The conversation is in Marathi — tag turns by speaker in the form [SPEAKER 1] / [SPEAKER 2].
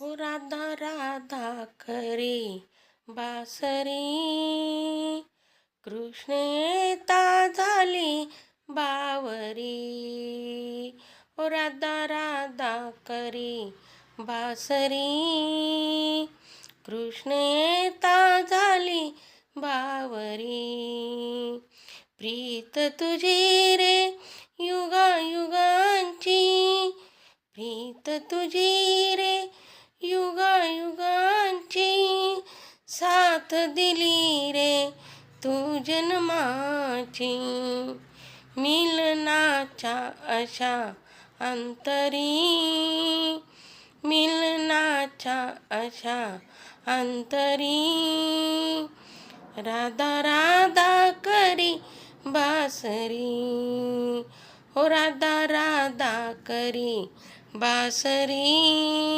[SPEAKER 1] हो राधा राधा करे बासरी. कृष्ण येता झाली बावरी. हो राधा राधा करे बासरी. कृष्ण येता झाली बावरी. प्रीत तुझी रे युगा युगांची प्रीत तुझी रे साथ दिली रे तू जन्माची. मिलनाच्या अशा अंतरी मिलनाच्या अशा अंतरी. राधा राधा करी बासरी हो राधा राधा करी बासरी.